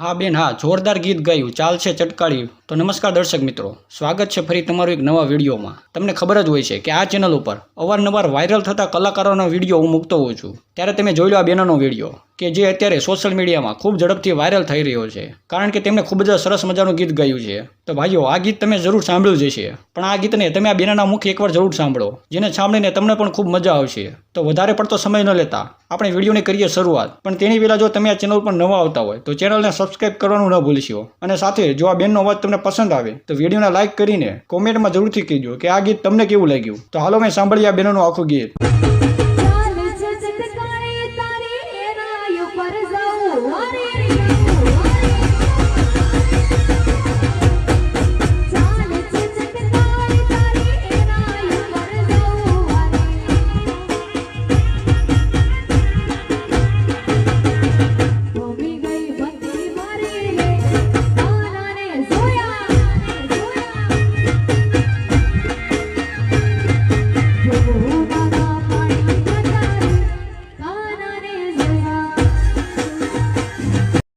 હા બેન, હા, જોરદાર ગીત ગાયું, ચાલશે ચટકાળ્યું તો નમસ્કાર દર્શક મિત્રો, સ્વાગત છે ફરી તમારું એક નવા વિડીયોમાં. તમને ખબર જ હોય છે કે આ ચેનલ ઉપર અવારનવાર વાયરલ થતા કલાકારોનો વીડિયો હું મૂકતો હોઉં છું. ત્યારે તમે જોઈ લો આ બેનનો વીડિયો. કે જે અત્યારે સોશિયલ મીડિયામાં ખૂબ ઝડપથી વાયરલ થઈ રહ્યો છે. કારણ કે તેમણે ખૂબ જ સરસ મજાનું ગીત ગાયું છે. તો ભાઈઓ, આ ગીત તમે જરૂર સાંભળ્યું જ છે પણ આ ગીતને તમે આ બેનાના મુખ એકવાર જરૂર સાંભળો, જેને સાંભળીને તમને પણ ખૂબ મજા આવશે. તો વધારે પડતો સમય ન લેતા આપણે વિડીયોની કરીએ શરૂઆત. પણ તેની પહેલાં જો તમે આ ચેનલ પર નવા આવતા હોય, તો ચેનલને સબસ્ક્રાઇબ કરવાનું ન ભૂલશો. અને સાથે જો આ બેનનો અવાજ તમને પસંદ આવે, તો વિડીયોને લાઇક કરીને કોમેન્ટમાં જરૂરથી કહેજો કે આ ગીત તમને કેવું લાગ્યું? તો હાલો મેં સાંભળીએ આ બેનનું આખું ગીત.